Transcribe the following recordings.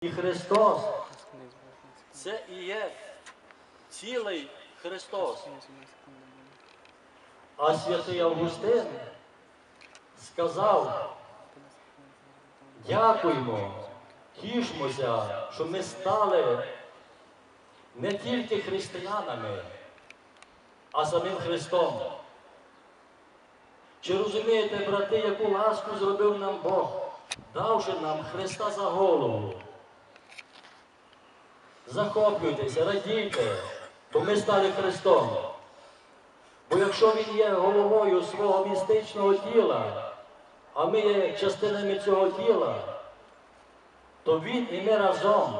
І Христос це і є цілий Христос. А святий Августин сказав, дякуємо, тішмося, що ми стали не тільки християнами, а самим Христом. Чи розумієте, брати, яку ласку зробив нам Бог, давши нам Христа за голову? Захоплюйтеся, радійте, бо ми стали Христом. Бо якщо Він є головою свого містичного тіла, а ми є частинами цього тіла, то Він і ми разом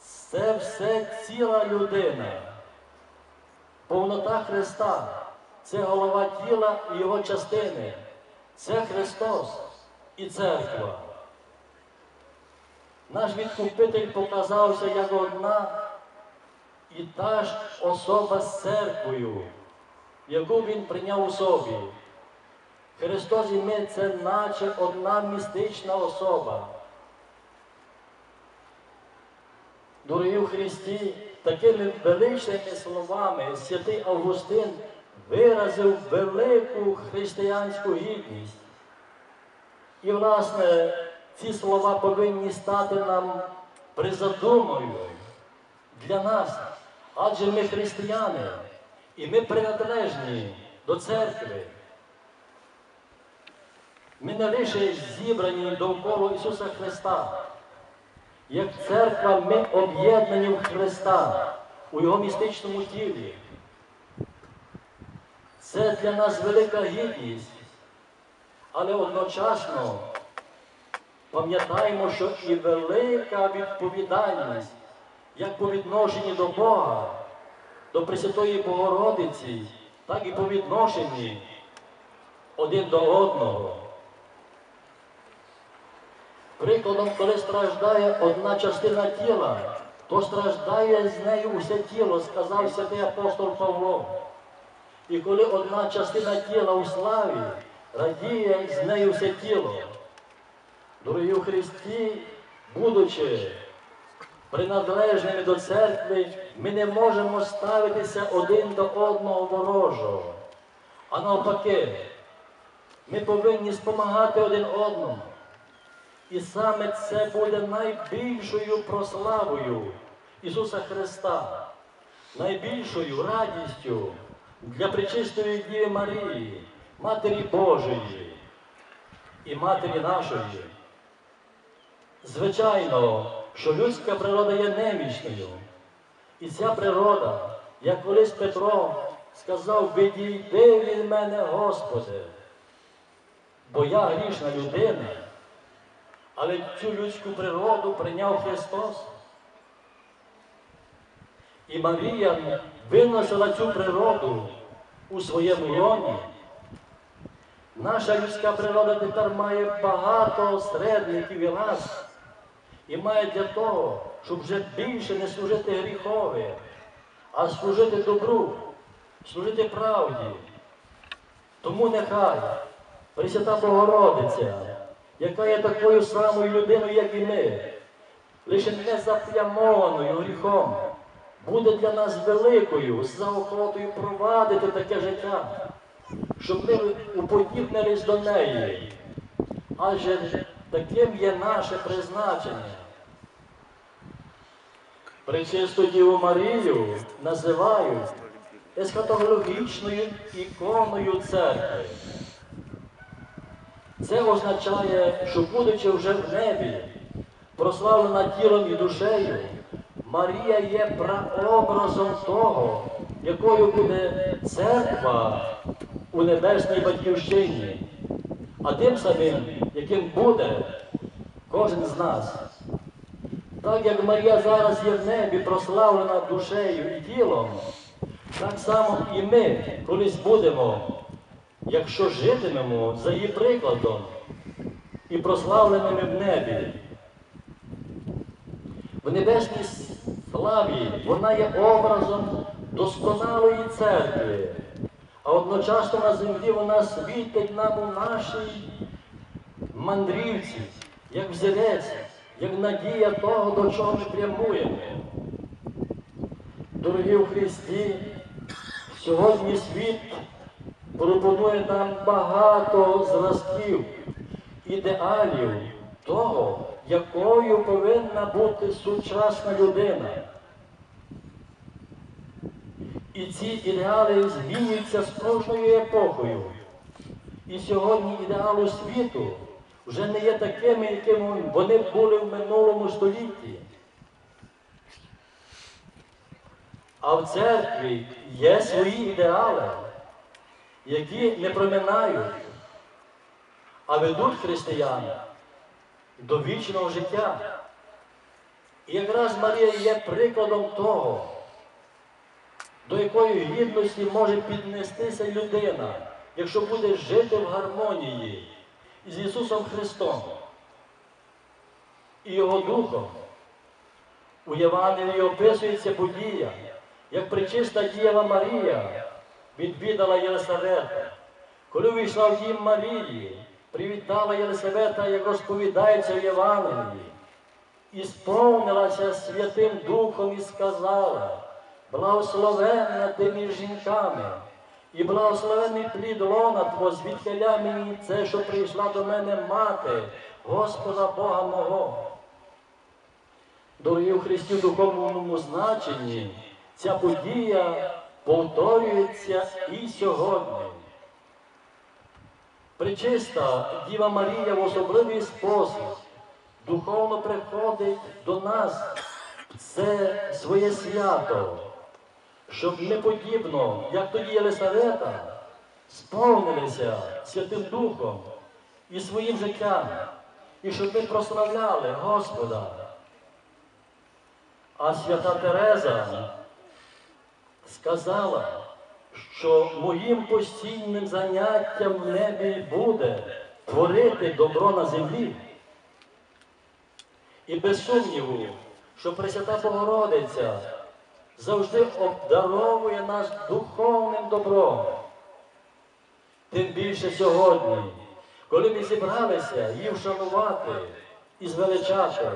це все ціла людина. Повнота Христа це голова тіла і його частини. Це Христос і церква. Наш відкупитель показався як одна і та ж особа з церквою, яку він прийняв у собі. Христос і ми це наче одна містична особа. Дорогі в Христі, такими величними словами святий Августин виразив велику християнську гідність. І, власне, ці слова повинні стати нам призадумою для нас, адже ми християни, і ми приналежні до церкви. Ми не лише зібрані довкола Ісуса Христа. Як церква ми об'єднані в Христа у Його містичному тілі. Це для нас велика гідність, але одночасно пам'ятаємо, що і велика відповідальність як по відношенню до Бога, до Пресвятої Богородиці, так і по відношенні один до одного. Прикладом, коли страждає одна частина тіла, то страждає з нею усе тіло, сказав святий апостол Павло. І коли одна частина тіла у славі, радіє з нею все тіло. Дорогі у Христі, будучи приналежними до церкви, ми не можемо ставитися один до одного ворожого. А навпаки, ми повинні спомагати один одному. І саме це буде найбільшою прославою Ісуса Христа, найбільшою радістю для пречистої Діви Марії, Матері Божої і Матері нашої. Звичайно, що людська природа є немічною. І ця природа, як колись Петро сказав, відійди від мене, Господи, бо я грішна людина. Але цю людську природу прийняв Христос. І Марія виносила цю природу у своєму лоні. Наша людська природа тепер має багато середників і ласк. І має для того, щоб вже більше не служити гріхові, а служити добру, служити правді. Тому нехай Пресвята Богородиця яка є такою самою людиною, як і ми, лише не заплямованою гріхом, буде для нас великою заохотою провадити таке життя, щоб ми уподібнились до неї. Адже таким є наше призначення. Пречисту Діву Марію називають есхатологічною іконою церкви. Це означає, що, будучи вже в небі, прославлена тілом і душею, Марія є прообразом того, якою буде церква у небесній батьківщині, а тим самим, яким буде кожен з нас. Так як Марія зараз є в небі, прославлена душею і тілом, так само і ми колись будемо якщо житимемо за її прикладом і прославленими в небі. В небесній славі вона є образом досконалої церкви, а одночасно на землі вона світить нам у нашій мандрівці, як взірець, як надія того, до чого ми прямуємо. Дорогі в Христі, сьогодні світ пропонує нам багато зразків, ідеалів того, якою повинна бути сучасна людина. І ці ідеали змінюються з кожною епохою. І сьогодні ідеали світу вже не є такими, якими вони були в минулому столітті. А в церкві є свої ідеали, які не проминають, а ведуть християн до вічного життя. І якраз Марія є прикладом того, до якої гідності може піднестися людина, якщо буде жити в гармонії із Ісусом Христом і Його Духом. У Євангелії описується подія, як причиста Дієва Марія відвідала Єлисавета. Коли вийшла в дім Марії, привітала Єлисавета, як розповідається в Євангелії, і сповнилася Святим Духом і сказала, благословенна ти між жінками, і благословений плід лона Твого, звідкиля мені це, що прийшла до мене мати, Господа Бога мого. Дорогі у Христі в духовному значенні, ця подія повторюється і сьогодні. Пречиста Діва Марія в особливий спосіб духовно приходить до нас в це своє свято, щоб ми подібно, як тоді Єлисавета, сповнилися Святим Духом і своїм життям, і щоб ми прославляли Господа. А свята Тереза сказала, що моїм постійним заняттям в небі буде творити добро на землі. І без сумніву, що Пресвята Богородиця завжди обдаровує нас духовним добром. Тим більше сьогодні, коли ми зібралися її вшанувати і звеличати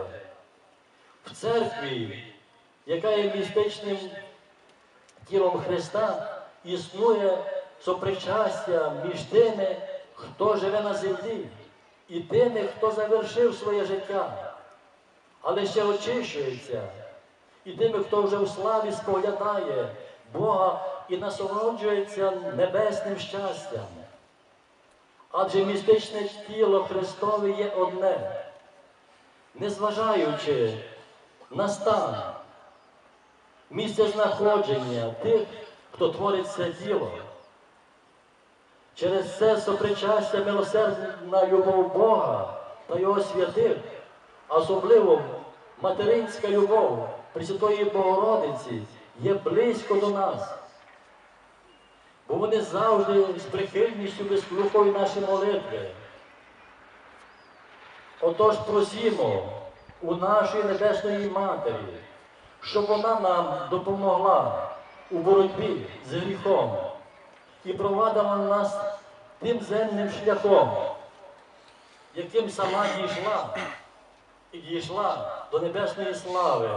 в церкві, яка є містичним тілом Христа, існує сопричастя між тими, хто живе на землі, і тими, хто завершив своє життя, але ще очищується, і тими, хто вже в славі споглядає Бога і насолоджується небесним щастям. Адже містичне тіло Христове є одне, незважаючи на стан, місце знаходження тих, хто творить це діло. Через це сопричастя милосердна любов Бога та Його святих, особливо материнська любов Пресвятої Богородиці є близько до нас. Бо вони завжди з прихильністю вислухають наші молитви. Отож просімо у нашої Небесної Матері, щоб вона нам допомогла у боротьбі з гріхом і провадила нас тим земним шляхом, яким сама дійшла і дійшла до небесної слави.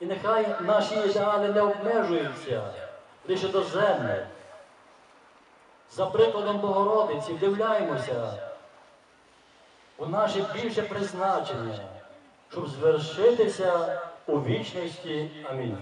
І нехай наші ідеали не обмежуються лише до землі. За прикладом Богородиці вдивляємося у наше більше призначення, щоб звершитися у вічності. Амінь.